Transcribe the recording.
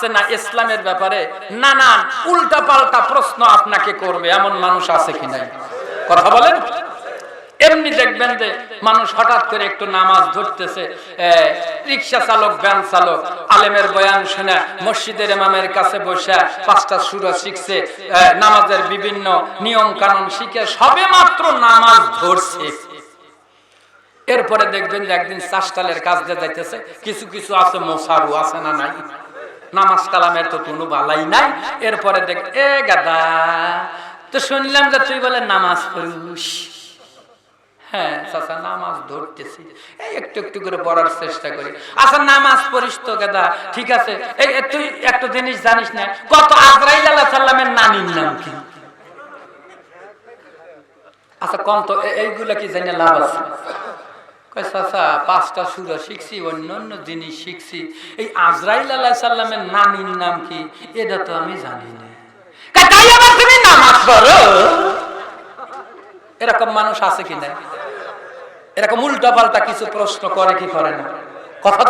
আছে না ইসলামের ব্যাপারে? নানান উল্টা পাল্টা প্রশ্ন আপনাকে করবে, এমন মানুষ আছে কি নাই? কথা বলেন। এমনি দেখবেন যে মানুষ হঠাৎ করে একটু নামাজ ধরতেছে রিক্সা চালক, ভ্যান চালক, আলেমের বয়ান শুনে, মসজিদের ইমামের কাছে বসে পাঁচটা সুরা শিখছে নামাজের বিভিন্ন নিয়ম কানুন শিখে, সবে মাত্র নামাজ ধরছে। এরপরে দেখবেন যে একদিন চাষটালের কাজ দিয়ে যাইতেছে, কিছু কিছু আছে মোসারু আছে না নাই? নামাজ কালামের তো কোনো বালাই নাই। এরপরে দেখ, এ গাদা, তো শুনলাম যে তুই বলে নামাজ পড়িস। হ্যাঁ আচ্ছা নামাজ পড়িস তো গাদা, ঠিক আছে। এই জিনিস জানিস না কত সাল্লামের নাম কি? আচ্ছা কম তো এইগুলা কি জানি লাভ আছে? পাঁচটা সুরা শিখছি অন্য অন্য জিনিস শিখছি। এই আজরাইল আল্লাহ সাল্লামের নানির নাম কি? এটা তো আমি জানি এরকম মানুষ আছে কি এরকম উল্টা পাল্টা কিছু প্রশ্ন করে কি করে না? কথা